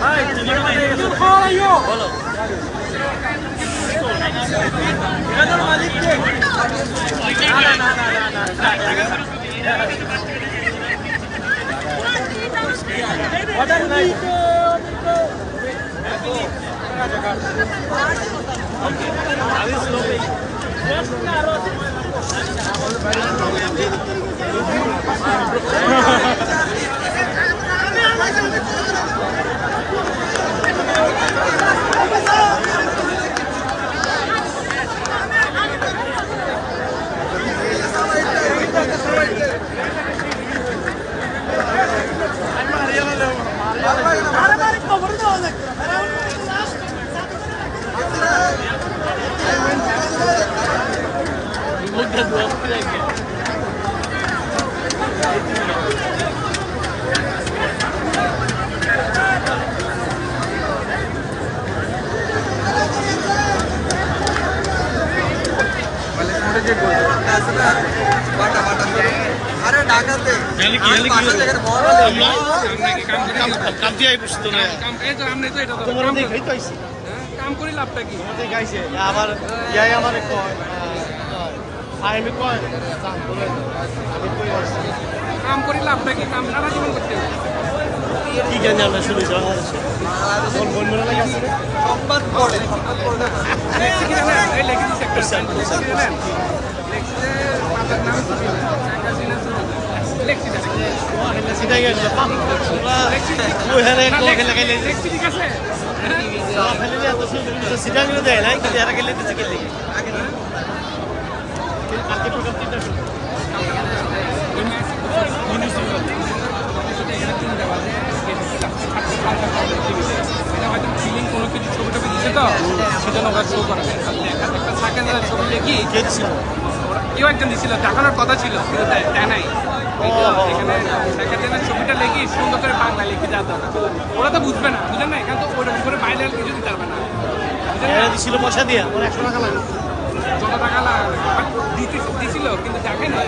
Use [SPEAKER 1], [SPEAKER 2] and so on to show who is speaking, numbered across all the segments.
[SPEAKER 1] আরে ঢাকাতে
[SPEAKER 2] কাম দিয়ে না
[SPEAKER 3] কাম করি- লাভটা কি
[SPEAKER 2] গাইছে আবার ইয়াই আমার কয় আমি কয়
[SPEAKER 3] কাম করি লাভটা কি কাম সারা জীবন করতে।
[SPEAKER 2] কি জানি আমরা শুনি বাংলাদেশে আছে?
[SPEAKER 1] সংবাদ পড়ে পড়ে
[SPEAKER 3] কিছু ছবি টবি দিচ্ছে তো সেজন্য ওরা শো করে একটা থাকে না, ছবি ওরা- কেউ একজন দিছিল দেখানোর কথা ছিল কিন্তু দেয়- নাই। এখানে ছবিটা লিখি সুন্দর করে বাংলা লিখে যা দরকার। ওরা তো বুঝবে না বুঝেন না এখানে তো ওরকম করে বাইরে কিছু দিতে পারবে না।
[SPEAKER 2] দিছিল পয়সা দিয়া ওর একশো টাকা লাগে।
[SPEAKER 3] যত টাকা লাগবে দিছিল কিন্তু দেখে না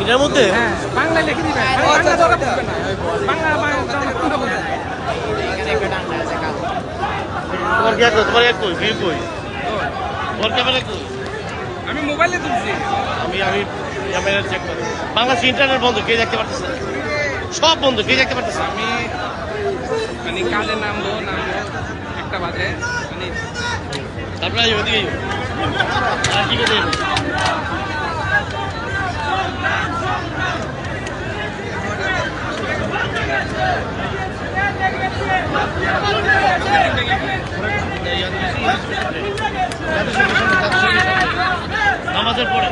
[SPEAKER 2] এটার মধ্যে?
[SPEAKER 3] হ্যাঁ বাংলায় লিখে দিবেন বাংলা বাংলা বাংলা কোনটা বুঝবে না
[SPEAKER 2] তোমার কি আছে তোমার এক কই? ভিউ কই? তোমার ক্যামেরা কই?
[SPEAKER 3] আমি মোবাইলে তুলছি।
[SPEAKER 2] আমি আমি ক্যামেরা চেক করি। বাংলাদেশ ইন্টারনেট বন্ধ কে দেখতে পারতেছে? সব বন্ধ কে দেখতে পারতেছে?
[SPEAKER 3] আমি মানে কাজে নামবো নামবো একটা বাজে মানে
[SPEAKER 2] তারপরে ওদিকে। আর কি করে আইও? নামাজের পরে।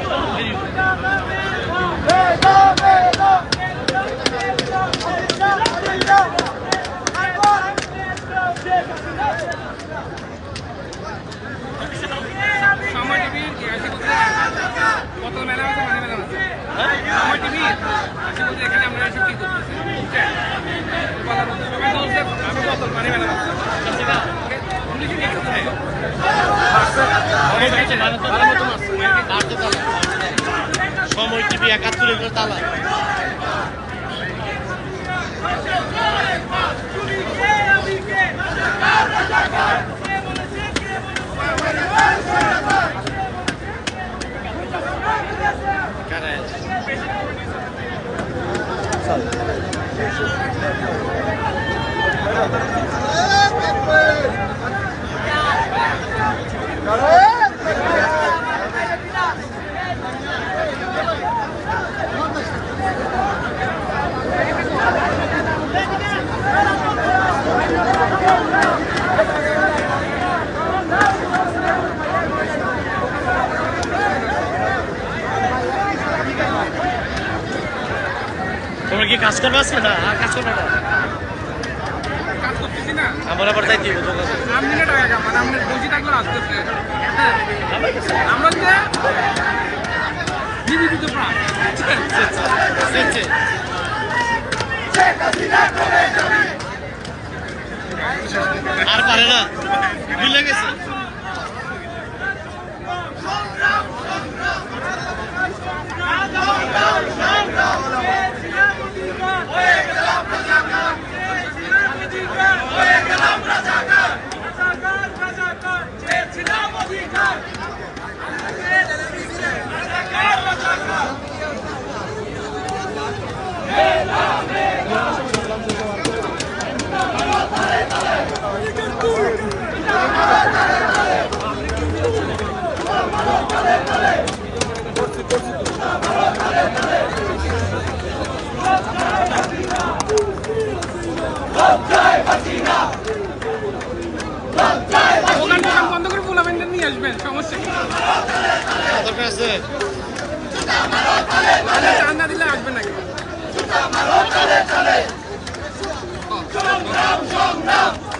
[SPEAKER 3] কত মেলা আছে মানে মেলা আছে সময় টিভি আসি বলতে এখানে আমরা এসব কি করতেছি বুঝছেন? বলার মতো সবাই বলছে আমি বোতল মানে মেলা আছে উনি কি দেখতেছেন?
[SPEAKER 2] সময় টিভি একাত্তর এগুলো তালা কারা আছে? তোমরা কি কাজ করবে আজকে? না করবে না
[SPEAKER 3] কাজ করতেছি না
[SPEAKER 2] আমার আবার যাইতে হবে দোকানে।
[SPEAKER 3] আপনি না টাকা কামান আপনি বসে থাকলে আসতেছে আমরা যে জীবিত প্রাণ।
[SPEAKER 2] আর পারে না ভুলে গেছে
[SPEAKER 3] দোকান টোকান বন্ধ করে পোলাবেন নিয়ে আসবেন সমস্যা কি
[SPEAKER 2] দরকার আছে
[SPEAKER 3] না দিলে আসবেন না কেউ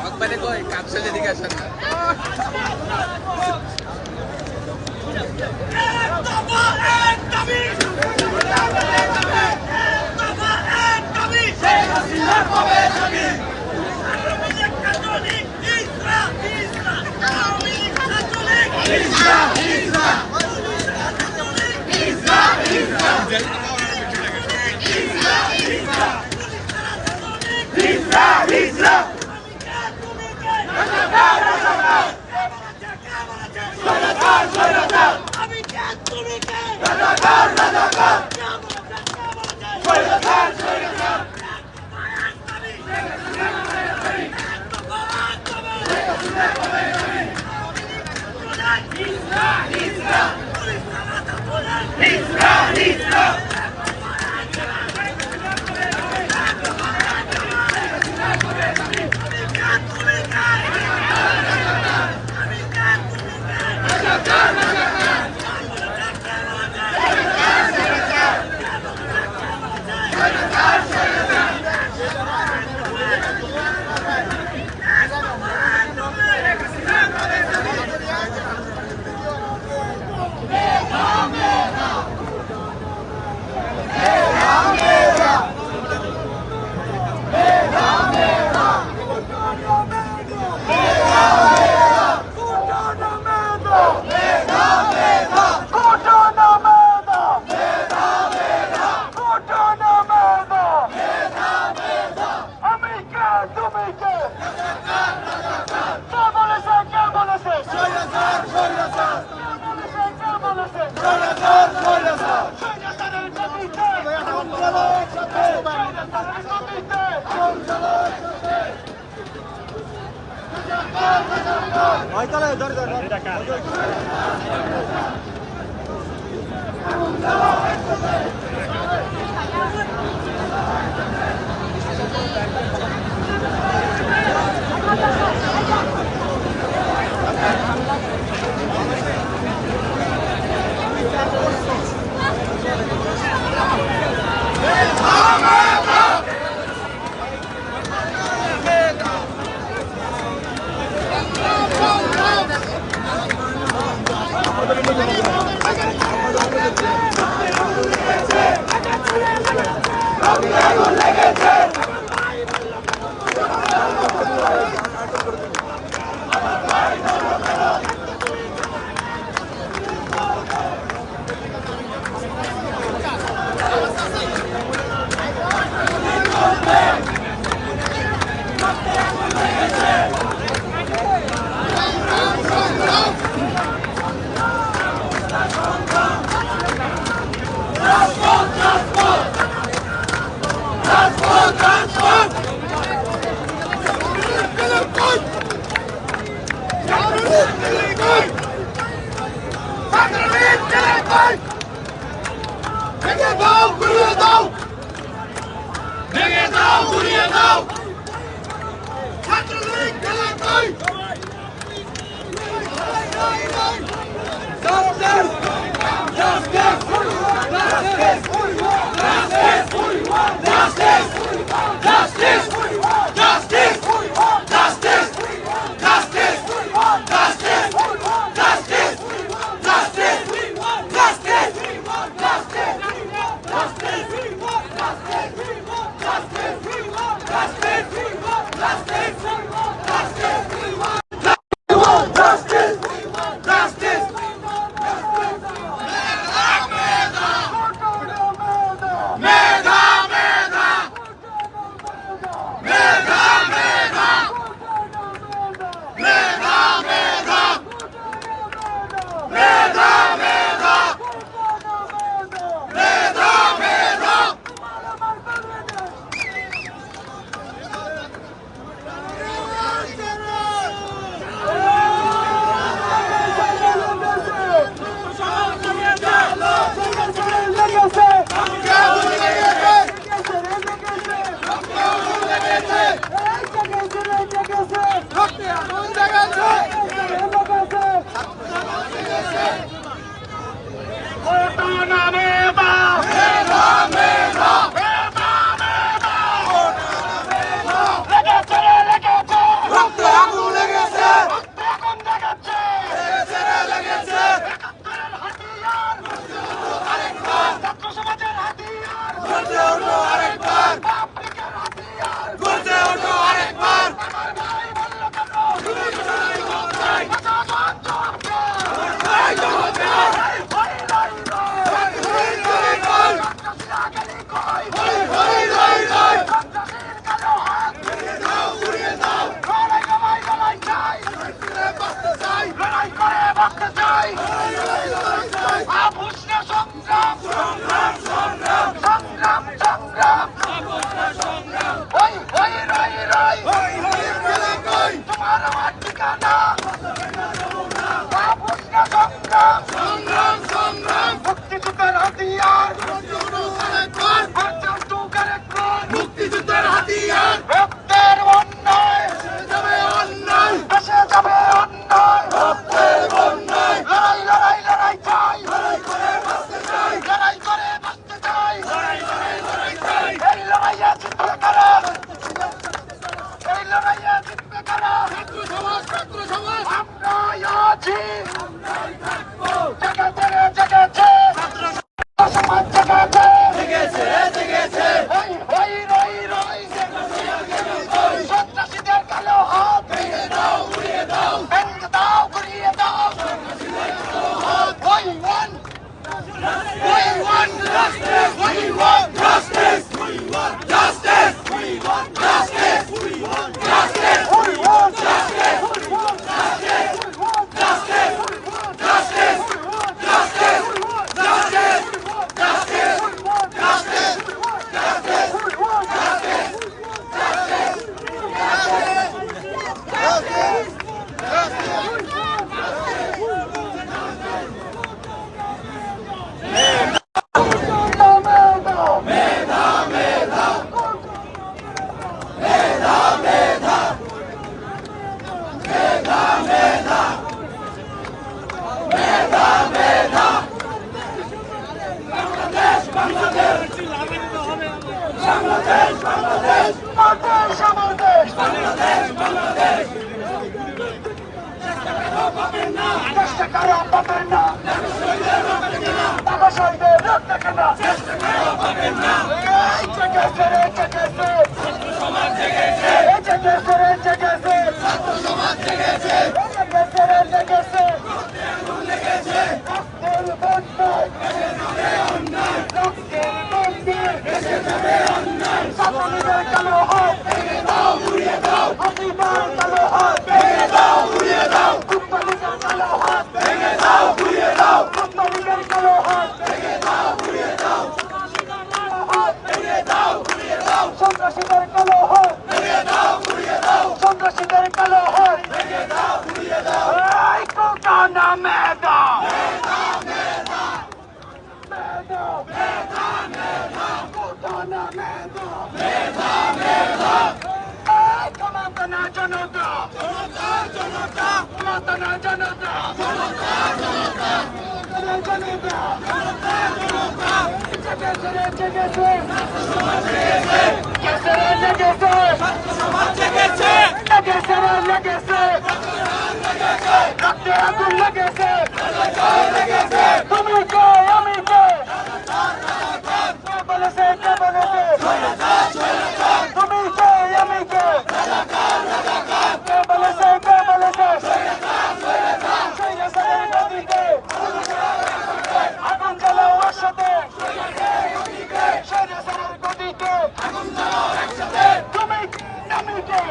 [SPEAKER 1] একবারে কই কাপসেল এদিকে আসেন না
[SPEAKER 4] আমি
[SPEAKER 1] Radakar, Radakar! মুক্তিযুদ্ধের হাতিয়ার। এই জেগেছে ছাত্র সমাজ জেগেছে कले नैदा पुताना मैदो तन दा चना तनो তুমি কে আমি কে কে বলেছে কে বলেছে তুমি কে আমি কে কে বলেছে কে বলেছে সৈন্যসারের নদীতে আগুন জ্বালাও একসাথে সৈন্যসারের গদিতে তুমি আমি কে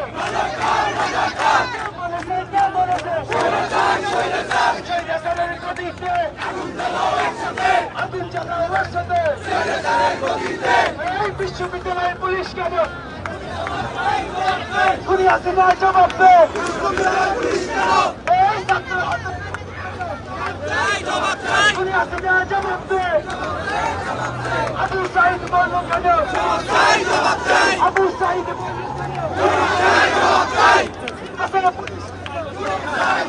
[SPEAKER 1] কে বলেছে কে বলেছে বিশ্ববিদ্যালয়ের পুলিশ কেন খুনি হাসিনা জবাব জবাব আবু সাইদ বলো কেন আবু সাইদ বলো কেন আসলে police.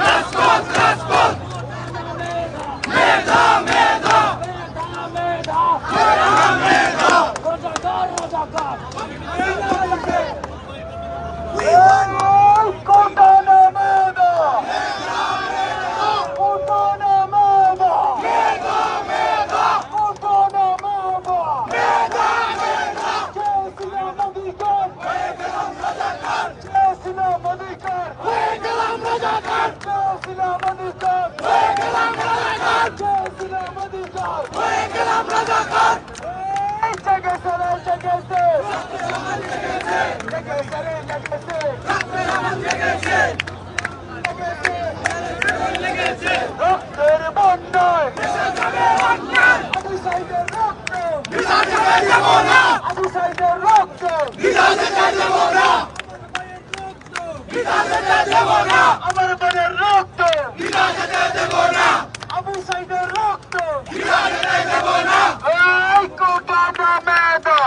[SPEAKER 1] রাষ্ট্রপতি রক্ত কেন কোটানা মেদা কোটানা মেদা কোটানা মেদা জয় শ্রীরাম অধিকার জয় শ্রীরাম অধিকার জয় শ্রীরাম অধিকার জয় শ্রীরাম অধিকার এই জগেছে রে জগেছে জগেছে রে জগেছে রক্তের বন্যায় আবু সাইদের রক্ত আবু সাইদের রক্ত আমার বোনের রক্ত। আবু সাইদের রক্ত। এই কোটাটা মেদা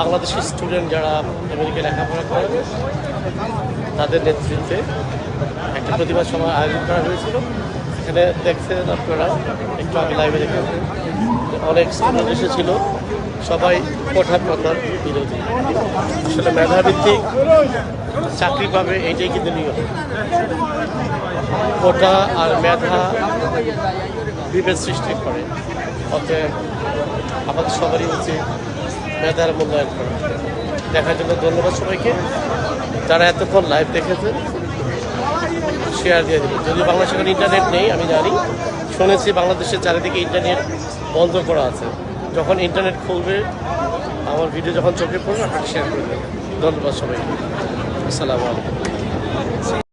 [SPEAKER 2] বাংলাদেশের স্টুডেন্ট যারা আমেরিকায় লেখাপড়া করে, তাদের নেতৃত্বে একটা প্রতিবাদ সভা আয়োজন করা হয়েছিল। এখানে দেখছেন আপনারা, একটু আগে লাইভে দেখেছেন অনেক স্টুডেন্ট এসেছিল, সবাই কোঠা প্রথার বিরোধী। আসলে মেধাভিত্তিক চাকরি পাবে এইটাই কিন্তু নিয়ম। কোটা আর মেধা বিভেদ সৃষ্টি করে। অতএব আমাদের সবারই উচিত মেধার মূল্যায়ন করা দেখার জন্য ধন্যবাদ সবাইকে। যারা এতক্ষণ লাইভ দেখেছেন শেয়ার দিয়ে দেবেন। যদি বাংলাদেশে এখন ইন্টারনেট নেই, আমি জানি। শুনেছি বাংলাদেশের চারিদিকে ইন্টারনেট বন্ধ করা আছে। যখন ইন্টারনেট খুলবে, আমার ভিডিও যখন চোখে পড়বে আপনাকে শেয়ার করে দেবেন ধন্যবাদ সবাইকে। আসসালামু আলাইকুম।